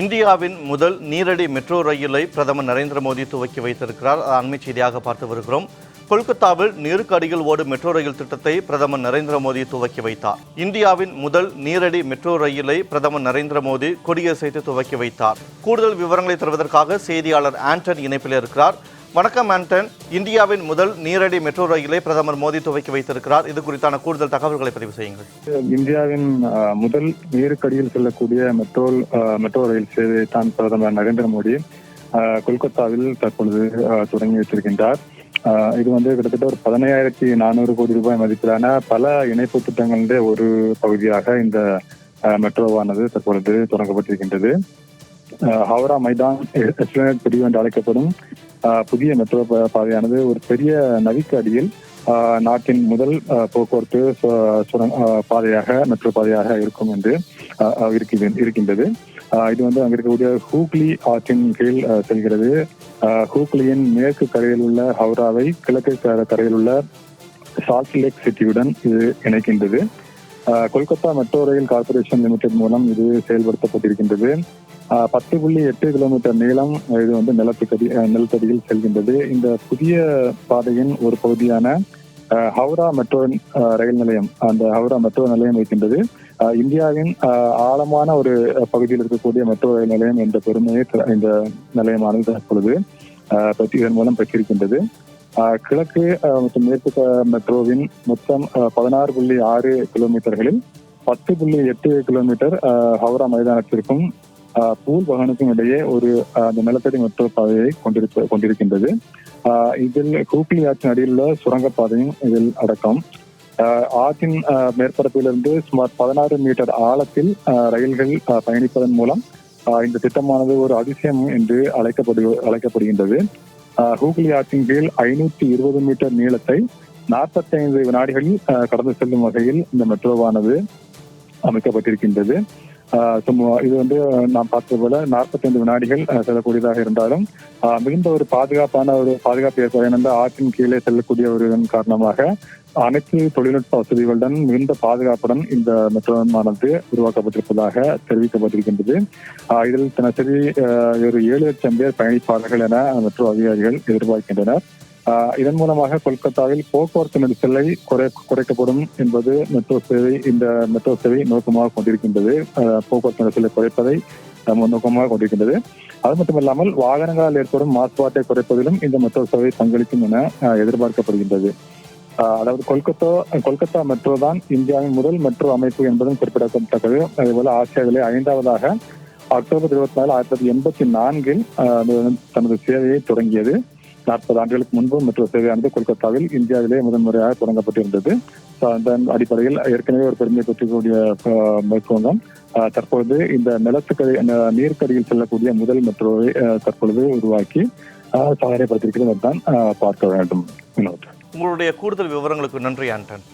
இந்தியாவின் முதல் நீரடி மெட்ரோ ரயிலை பிரதமர் நரேந்திர மோடி துவக்கி வைத்திருக்கிறார். அண்மை செய்தியாக பார்த்து வருகிறோம். கொல்கத்தாவில் நீருக்கு அடியில் ஓடும் மெட்ரோ ரயில் திட்டத்தை பிரதமர் நரேந்திர மோடி துவக்கி வைத்தார். இந்தியாவின் முதல் நீரடி மெட்ரோ ரயிலை பிரதமர் நரேந்திர மோடி கொடியசைத்து துவக்கி வைத்தார். கூடுதல் விவரங்களை தருவதற்காக செய்தியாளர் ஆண்டன் இணைப்பில் இருக்கிறார். வணக்கம் ஆண்டன். இந்தியாவின் முதல் நீரடி மெட்ரோ ரயிலை பிரதமர் மோடி துவக்கி வைத்திருக்கிறார். இது குறித்தான கூடுதல் தகவல்களை பதிவு செய்யுங்கள். இந்தியாவின் முதல் நீருக்கடியில் செல்லக்கூடிய மெட்ரோ மெட்ரோ ரயில் சேவையை தான் பிரதமர் நரேந்திர மோடி அஹ், கொல்கத்தாவில் தற்பொழுது தொடங்கி வைத்திருக்கின்றார். இது வந்து கிட்டத்தட்ட ஒரு பதினையாயிரத்தி நானூறு கோடி ரூபாய் மதிப்பிலான பல இணைப்பு திட்டங்களுடைய ஒரு பகுதியாக இந்த மெட்ரோவானது தற்பொழுது தொடங்கப்பட்டிருக்கின்றது. அஹ், ஹவுரா மைதான் பிரிவு என்று அழைக்கப்படும் புதிய மெட்ரோ பா- பாதையானது ஒரு பெரிய நதிக்கு அடியில் நாட்டின் முதல் போக்குவரத்து பாதையாக மெட்ரோ பாதையாக இருக்கும் என்று இருக்கின்றது. இது வந்து அங்க இருக்கக்கூடிய ஹூக்லி ஆற்றின் கீழ் அஹ், செல்கிறது. ஹூக்லியின் மேற்கு கரையில் உள்ள ஹவுராவை கிழக்கு கரையில் உள்ள சால்ட் லேக் சிட்டியுடன் இது இணைக்கின்றது. Kolkata metro rail corporation limited மூலம் இது செயல்படுத்தப்பட்டிருக்கின்றது. பத்து புள்ளி எட்டு கிலோமீட்டர் நீளம் இது வந்து நிலத்துக்கடி அஹ், நிலத்தடியில் செல்கின்றது. இந்த புதிய பாதையின் ஒரு பகுதியான ஹவுரா மெட்ரோ ரயில் நிலையம் அந்த ஹவுரா மெட்ரோ நிலையம் இருக்கின்றது. இந்தியாவின் ஆழமான ஒரு பகுதியில் இருக்கக்கூடிய மெட்ரோ ரயில் நிலையம் என்ற பெருமையை இந்த நிலையமானது தற்பொழுது இதன் மூலம் பெற்றிருக்கின்றது. கிழக்கு மற்றும் மேற்கு மெட்ரோவின் மொத்தம் பதினாறு புள்ளி ஆறு கிலோமீட்டர்களில் பத்து புள்ளி எட்டு கிலோமீட்டர் அஹ், ஹவுரா மைதானத்திற்கும் பூல் பகனுக்கும் இடையே ஒரு அந்த நிலத்தடி மெட்ரோ பாதையை கொண்டிருக்க கொண்டிருக்கின்றது. இதில் ஹூக்லி ஆற்றின் அடியில் உள்ள சுரங்கப்பாதையும் இதில் அடக்கம். ஆற்றின் மேற்பரப்பிலிருந்து சுமார் பதினாறு மீட்டர் ஆழத்தில் அஹ், ரயில்கள் அஹ், பயணிப்பதன் மூலம் இந்த திட்டமானது ஒரு அதிசயம் என்று அழைக்கப்படு அழைக்கப்படுகின்றது. ஹூக்லி ஆற்றின் கீழ் ஐநூத்தி இருபது மீட்டர் நீளத்தை நாற்பத்தைந்து வினாடிகளில் அஹ், கடந்து செல்லும் வகையில் இந்த மெட்ரோவானது அமைக்கப்பட்டிருக்கின்றது. இது வந்து நாம் பார்த்தது போல நாற்பத்தைந்து வினாடிகள் செல்லக்கூடியதாக இருந்தாலும் மிகுந்த ஒரு பாதுகாப்பான ஒரு பாதுகாப்பு ஏற்பாடு ஏனென்றால் ஆற்றின் கீழே செல்லக்கூடிய ஒரு காரணமாக அனைத்து தொழில்நுட்ப வசதிகளுடன் மிகுந்த பாதுகாப்புடன் இந்த மெட்ரோமானது உருவாக்கப்பட்டிருப்பதாக தெரிவிக்கப்பட்டிருக்கின்றது. இதில் தினசரி ஒரு ஏழு லட்சம் பேர் பயணிப்பார்கள் என மெட்ரோ அதிகாரிகள் எதிர்பார்க்கின்றனர். இதன் மூலமாக கொல்கத்தாவில் போக்குவரத்து நெரிசலை குறை குறைக்கப்படும் என்பது மெட்ரோ சேவை இந்த மெட்ரோ சேவை நோக்கமாக கொண்டிருக்கின்றது. போக்குவரத்து நெரிசலை குறைப்பதை அஹ், நோக்கமாக கொண்டிருக்கின்றது. அது மட்டுமில்லாமல் வாகனங்களால் ஏற்படும் மாசுபாட்டை குறைப்பதிலும் இந்த மெட்ரோ சேவை பங்களிக்கும் என எதிர்பார்க்கப்படுகின்றது. அதாவது கொல்கத்தா கொல்கத்தா மெட்ரோ தான் இந்தியாவின் முதல் மெட்ரோ அமைப்பு என்பதும் குறிப்பிடத்தக்கது. அதேபோல ஆசியாவிலே ஐந்தாவதாக அக்டோபர் இருபத்தி நாலு ஆயிரத்தி தொள்ளாயிரத்தி எண்பத்தி நான்கில் தனது சேவையை தொடங்கியது. நாற்பது ஆண்டுகளுக்கு முன்பு மெட்ரோ சேவையானது கொல்கத்தாவில் இந்தியாவிலே முதன்முறையாக தொடங்கப்பட்டிருந்தது. அதன் அடிப்படையில் ஏற்கனவே ஒரு பெருமை பெற்றக்கூடிய அஹ், அஹ், தற்பொழுது இந்த நிலத்துக்கடி நீர்க்கடியில் செல்லக்கூடிய முதல் மெட்ரோவை தற்பொழுது உருவாக்கி அஹ், சாதனைப்படுத்திருக்கிறது தான் பார்க்க வேண்டும். வினோத். உங்களுடைய கூடுதல் விவரங்களுக்கு நன்றி ஆண்டன்.